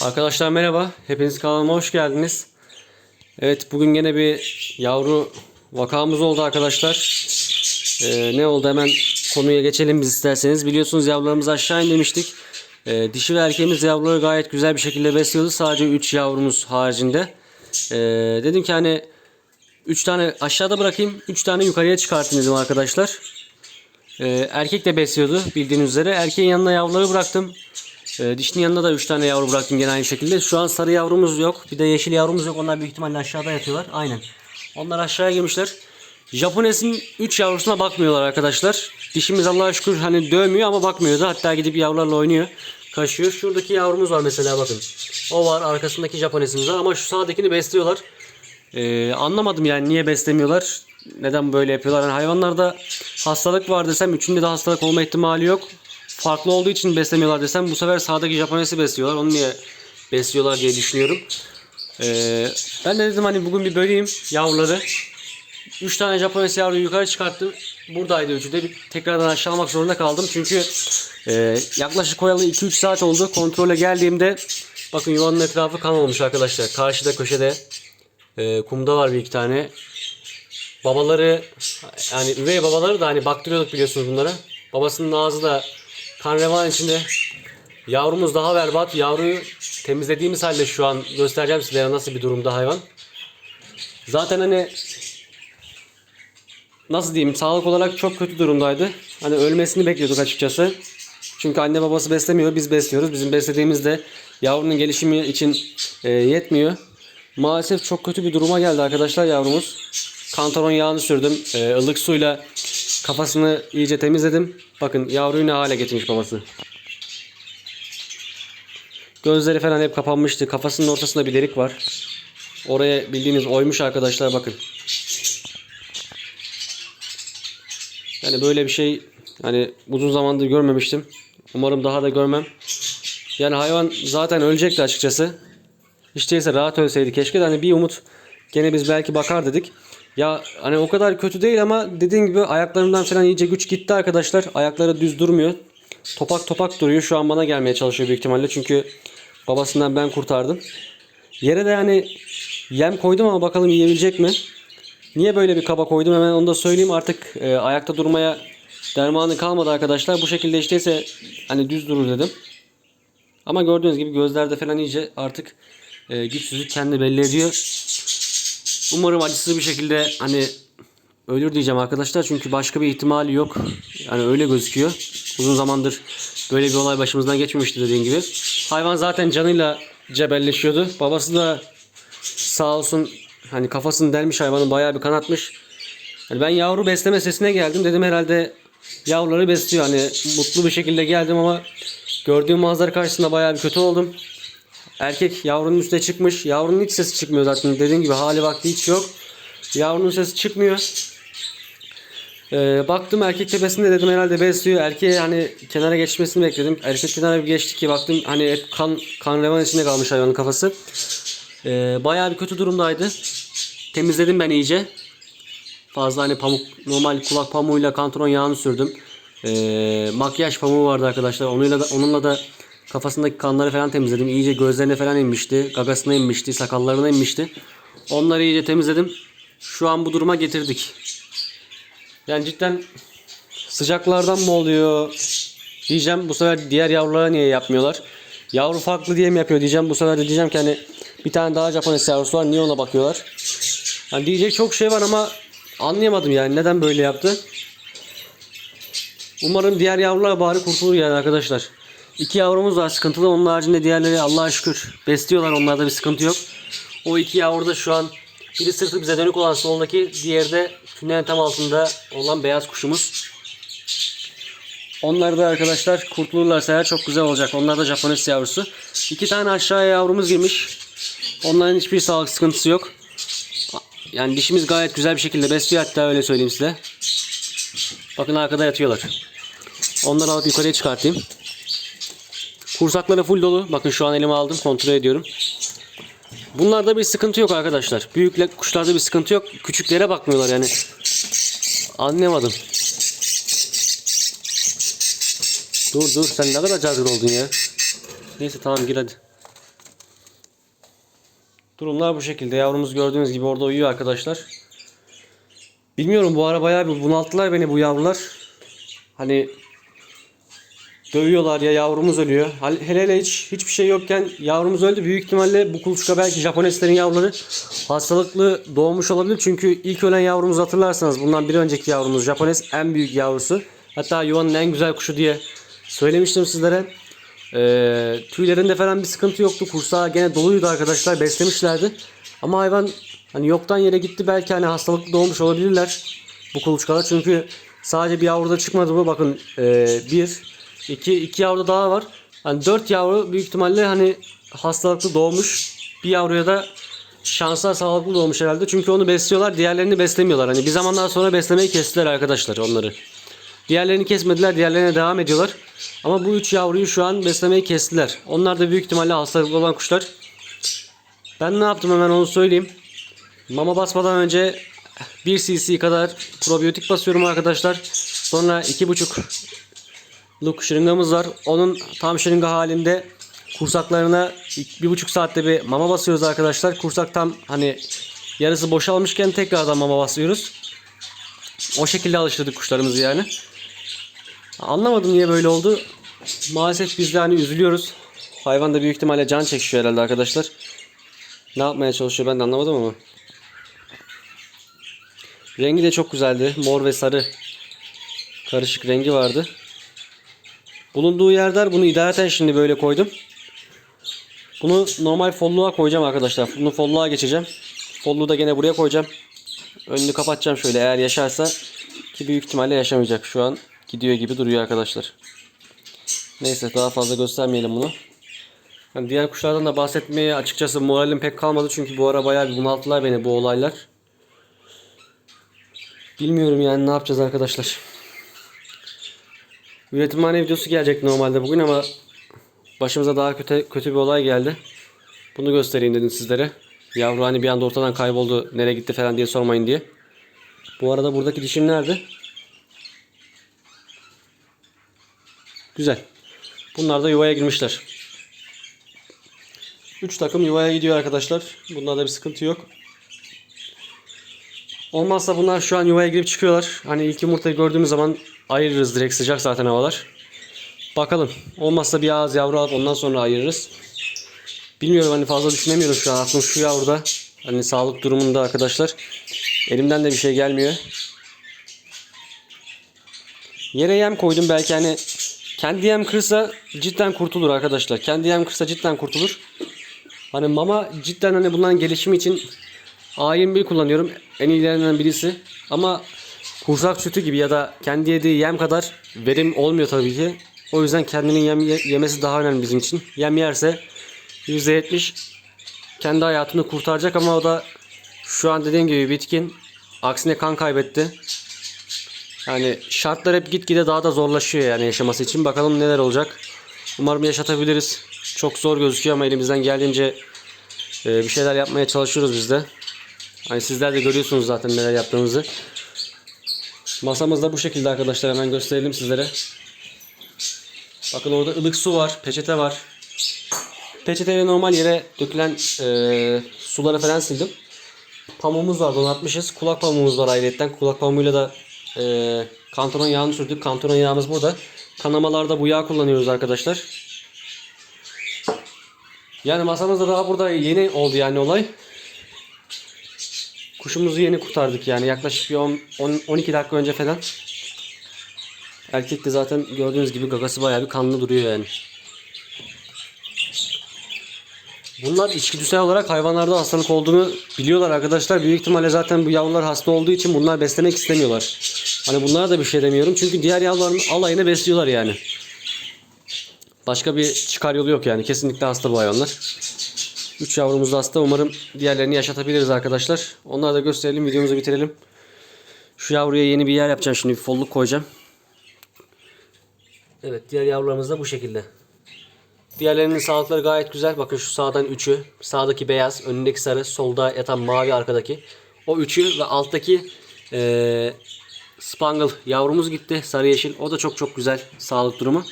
Arkadaşlar merhaba. Hepiniz kanalıma hoş geldiniz. Evet bugün gene bir yavru vakamız oldu arkadaşlar. Ee, ne oldu hemen konuya geçelim biz isterseniz. Biliyorsunuz yavrularımızı aşağı indirmiştik. Ee, dişi ve erkeğimiz yavruları gayet güzel bir şekilde besliyordu. Sadece 3 yavrumuz haricinde. Ee, dedim ki hani 3 tane aşağıda bırakayım. 3 tane yukarıya çıkartayım dedim arkadaşlar. Ee, erkek de besliyordu bildiğiniz üzere. Erkeğin yanına yavruları bıraktım. Ee, dişinin yanına da 3 tane yavru bıraktım gene aynı şekilde. Şu an sarı yavrumuz yok. Bir de yeşil yavrumuz yok. Onlar büyük ihtimalle aşağıda yatıyorlar. Aynen. Onlar aşağıya girmişler. Japones'in 3 yavrusuna bakmıyorlar arkadaşlar. Dişimiz Allah'a şükür hani dövmüyor ama bakmıyor da. Hatta gidip yavrularla oynuyor. Kaşıyor. Şuradaki yavrumuz var mesela bakın. O var. Arkasındaki Japones'imiz var ama şu sağdakini besliyorlar. Ee, anlamadım yani niye beslemiyorlar. Neden böyle yapıyorlar? Yani hayvanlarda hastalık var desem üçünde de hastalık olma ihtimali yok. Farklı olduğu için beslemiyorlar desem bu sefer sağdaki Japonesi besliyorlar. Onu niye besliyorlar diye düşünüyorum. Ee, ben de dedim hani bugün bir böleyim yavruları. 3 tane Japones yavruyu yukarı çıkarttım. Buradaydı üçü de. Tekrardan aşağı almak zorunda kaldım. Çünkü e, yaklaşık koyalı 2-3 saat oldu. Kontrole geldiğimde bakın yuvanın etrafı kan olmuş arkadaşlar. Karşıda köşede e, kumda var bir iki tane. Babaları yani üvey babaları da hani baktırıyorduk biliyorsunuz bunlara. Babasının ağzı da kan revan içinde. Yavrumuz daha berbat. Yavruyu temizlediğimiz halde şu an göstereceğim size nasıl bir durumda hayvan. Zaten hani nasıl diyeyim sağlık olarak çok kötü durumdaydı. Hani ölmesini bekliyorduk açıkçası. Çünkü anne babası beslemiyor, biz besliyoruz. Bizim beslediğimiz de yavrunun gelişimi için e, yetmiyor. Maalesef çok kötü bir duruma geldi arkadaşlar yavrumuz. Kantaron yağını sürdüm. E, ılık suyla kafasını iyice temizledim. Bakın yavruyu ne hale getirmiş babası. Gözleri falan hep kapanmıştı. Kafasının ortasında bir delik var. Oraya bildiğiniz oymuş arkadaşlar bakın. Yani böyle bir şey hani uzun zamandır görmemiştim. Umarım daha da görmem. Yani hayvan zaten ölecekti açıkçası. Hiç değilse rahat ölseydi keşke de hani bir umut gene biz belki bakar dedik. Ya hani o kadar kötü değil ama dediğim gibi ayaklarından falan iyice güç gitti arkadaşlar. Ayakları düz durmuyor. Topak topak duruyor. Şu an bana gelmeye çalışıyor büyük ihtimalle. Çünkü babasından ben kurtardım. Yere de yani yem koydum ama bakalım yiyebilecek mi? Niye böyle bir kaba koydum hemen onu da söyleyeyim. Artık e, ayakta durmaya dermanı kalmadı arkadaşlar. Bu şekilde işteyse hani düz durur dedim. Ama gördüğünüz gibi gözlerde falan iyice artık e, güçsüzlük kendini belli ediyor. Umarım acısız bir şekilde hani ölür diyeceğim arkadaşlar. Çünkü başka bir ihtimali yok. Yani öyle gözüküyor. Uzun zamandır böyle bir olay başımızdan geçmemişti dediğim gibi. Hayvan zaten canıyla cebelleşiyordu. Babası da sağ olsun hani kafasını delmiş hayvanın bayağı bir kanatmış. Yani ben yavru besleme sesine geldim. Dedim herhalde yavruları besliyor. Hani mutlu bir şekilde geldim ama gördüğüm manzara karşısında bayağı bir kötü oldum. Erkek yavrunun üstüne çıkmış. Yavrunun hiç sesi çıkmıyor zaten. Dediğim gibi hali vakti hiç yok. Yavrunun sesi çıkmıyor. Ee, baktım erkek tepesinde dedim herhalde besliyor. Erkeğe hani kenara geçmesini bekledim. Erkek kenara bir geçti ki baktım hani hep kan kan revan içinde kalmış hayvanın kafası. Ee, bayağı bir kötü durumdaydı. Temizledim ben iyice. Fazla hani pamuk normal kulak pamuğuyla kantron yağını sürdüm. Ee, makyaj pamuğu vardı arkadaşlar. Onunla da, onunla da kafasındaki kanları falan temizledim. İyice gözlerine falan inmişti. Gagasına inmişti. Sakallarına inmişti. Onları iyice temizledim. Şu an bu duruma getirdik. Yani cidden sıcaklardan mı oluyor diyeceğim. Bu sefer diğer yavrulara niye yapmıyorlar? Yavru farklı diye mi yapıyor diyeceğim. Bu sefer de diyeceğim ki hani bir tane daha Japones yavrusu var. Niye ona bakıyorlar? Yani diyecek çok şey var ama anlayamadım yani neden böyle yaptı. Umarım diğer yavrular bari kurtulur yani arkadaşlar. İki yavrumuz var sıkıntılı. Onun haricinde diğerleri Allah'a şükür besliyorlar. Onlarda bir sıkıntı yok. O iki yavru da şu an biri sırtı bize dönük olan soldaki, diğeri de tünelin tam altında olan beyaz kuşumuz. Onlar da arkadaşlar kurtulurlarsa eğer çok güzel olacak. Onlar da Japones yavrusu. İki tane aşağıya yavrumuz girmiş. Onların hiçbir sağlık sıkıntısı yok. Yani dişimiz gayet güzel bir şekilde besliyor hatta öyle söyleyeyim size. Bakın arkada yatıyorlar. Onları alıp yukarıya çıkartayım. Kursakları full dolu. Bakın şu an elime aldım kontrol ediyorum. Bunlarda bir sıkıntı yok arkadaşlar. Büyük kuşlarda bir sıkıntı yok. Küçüklere bakmıyorlar yani. Anlayamadım. Dur dur sen ne kadar cazgır oldun ya. Neyse tamam gir hadi. Durumlar bu şekilde. Yavrumuz gördüğünüz gibi orada uyuyor arkadaşlar. Bilmiyorum bu ara bayağı bir bunalttılar beni bu yavrular. Hani dövüyorlar ya yavrumuz ölüyor. Hele hele hiç hiçbir şey yokken yavrumuz öldü. Büyük ihtimalle bu kuluçka belki Japoneslerin yavruları hastalıklı doğmuş olabilir. Çünkü ilk ölen yavrumuz hatırlarsanız bundan bir önceki yavrumuz Japones en büyük yavrusu. Hatta yuvanın en güzel kuşu diye söylemiştim sizlere. Ee, tüylerinde falan bir sıkıntı yoktu. Kursağı gene doluydu arkadaşlar. Beslemişlerdi. Ama hayvan hani yoktan yere gitti. Belki hani hastalıklı doğmuş olabilirler bu kuluçkalar. Çünkü sadece bir yavruda çıkmadı bu. Bakın ee, bir, iki, iki yavru daha var. Hani dört yavru büyük ihtimalle hani hastalıklı doğmuş. Bir yavruya da şanslar sağlıklı doğmuş herhalde. Çünkü onu besliyorlar. Diğerlerini beslemiyorlar. Hani bir zamandan sonra beslemeyi kestiler arkadaşlar onları. Diğerlerini kesmediler. Diğerlerine devam ediyorlar. Ama bu üç yavruyu şu an beslemeyi kestiler. Onlar da büyük ihtimalle hastalıklı olan kuşlar. Ben ne yaptım hemen onu söyleyeyim. Mama basmadan önce 1 cc kadar probiyotik basıyorum arkadaşlar. Sonra 2,5 luk şırıngamız var. Onun tam şırınga halinde kursaklarına 1,5 saatte bir mama basıyoruz arkadaşlar. Kursak tam hani yarısı boşalmışken tekrardan mama basıyoruz. O şekilde alıştırdık kuşlarımızı yani. Anlamadım niye böyle oldu. Maalesef biz de hani üzülüyoruz. Hayvan da büyük ihtimalle can çekişiyor herhalde arkadaşlar. Ne yapmaya çalışıyor ben de anlamadım ama. Rengi de çok güzeldi. Mor ve sarı karışık rengi vardı. Bulunduğu yerler bunu idareten şimdi böyle koydum. Bunu normal folluğa koyacağım arkadaşlar. Bunu folluğa geçeceğim. Folluğu da gene buraya koyacağım. Önünü kapatacağım şöyle eğer yaşarsa ki büyük ihtimalle yaşamayacak. Şu an gidiyor gibi duruyor arkadaşlar. Neyse daha fazla göstermeyelim bunu. Hani diğer kuşlardan da bahsetmeye açıkçası moralim pek kalmadı çünkü bu ara bayağı bir bunalttılar beni bu olaylar. Bilmiyorum yani ne yapacağız arkadaşlar. Üretimhane videosu gelecek normalde bugün ama başımıza daha kötü kötü bir olay geldi. Bunu göstereyim dedim sizlere. Yavru hani bir anda ortadan kayboldu nereye gitti falan diye sormayın diye. Bu arada buradaki dişim nerede? Güzel. Bunlar da yuvaya girmişler. 3 takım yuvaya gidiyor arkadaşlar. Bunlarda bir sıkıntı yok. Olmazsa bunlar şu an yuvaya girip çıkıyorlar. Hani ilk yumurtayı gördüğümüz zaman ayırırız direkt sıcak zaten havalar. Bakalım. Olmazsa bir ağız yavru alıp ondan sonra ayırırız. Bilmiyorum hani fazla düşünemiyorum şu an. Aklım şu yavruda. Hani sağlık durumunda arkadaşlar. Elimden de bir şey gelmiyor. Yere yem koydum belki hani kendi yem kırsa cidden kurtulur arkadaşlar. Kendi yem kırsa cidden kurtulur. Hani mama cidden hani bunların gelişimi için A21 kullanıyorum. En iyilerinden birisi. Ama kursak sütü gibi ya da kendi yediği yem kadar verim olmuyor tabii ki. O yüzden kendinin yem ye- yemesi daha önemli bizim için. Yem yerse %70 kendi hayatını kurtaracak ama o da şu an dediğim gibi bitkin. Aksine kan kaybetti. Yani şartlar hep gitgide daha da zorlaşıyor yani yaşaması için. Bakalım neler olacak. Umarım yaşatabiliriz. Çok zor gözüküyor ama elimizden geldiğince e, bir şeyler yapmaya çalışıyoruz biz de. Hani sizler de görüyorsunuz zaten neler yaptığımızı. Masamız da bu şekilde arkadaşlar. Hemen gösterelim sizlere. Bakın orada ılık su var. Peçete var. Peçeteyle normal yere dökülen e, suları falan sildim. Pamuğumuz var donatmışız. Kulak pamuğumuz var ayrıyetten. Kulak pamuğuyla da e, kantaron yağını sürdük. Kantaron yağımız burada. Kanamalarda bu yağ kullanıyoruz arkadaşlar. Yani masamızda daha burada yeni oldu yani olay. Kuşumuzu yeni kurtardık yani yaklaşık bir 10, 10 12 dakika önce falan. Erkek de zaten gördüğünüz gibi gagası bayağı bir kanlı duruyor yani. Bunlar içgüdüsel olarak hayvanlarda hastalık olduğunu biliyorlar arkadaşlar. Büyük ihtimalle zaten bu yavrular hasta olduğu için bunlar beslemek istemiyorlar. Hani bunlara da bir şey demiyorum. Çünkü diğer yavruların alayını besliyorlar yani. Başka bir çıkar yolu yok yani. Kesinlikle hasta bu hayvanlar. 3 yavrumuz da hasta. Umarım diğerlerini yaşatabiliriz arkadaşlar. Onları da gösterelim. Videomuzu bitirelim. Şu yavruya yeni bir yer yapacağım. Şimdi bir folluk koyacağım. Evet diğer yavrularımız da bu şekilde. Diğerlerinin sağlıkları gayet güzel. Bakın şu sağdan üçü. Sağdaki beyaz, önündeki sarı, solda yatan mavi arkadaki. O üçü ve alttaki eee Spangle yavrumuz gitti. Sarı yeşil. O da çok çok güzel sağlık durumu.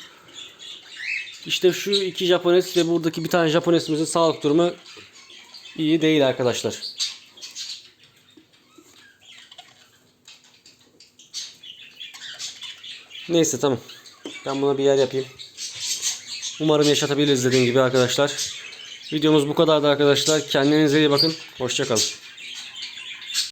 İşte şu iki Japones ve buradaki bir tane Japonesimizin sağlık durumu iyi değil arkadaşlar. Neyse tamam. Ben buna bir yer yapayım. Umarım yaşatabiliriz dediğim gibi arkadaşlar. Videomuz bu kadardı arkadaşlar. Kendinize iyi bakın. Hoşçakalın.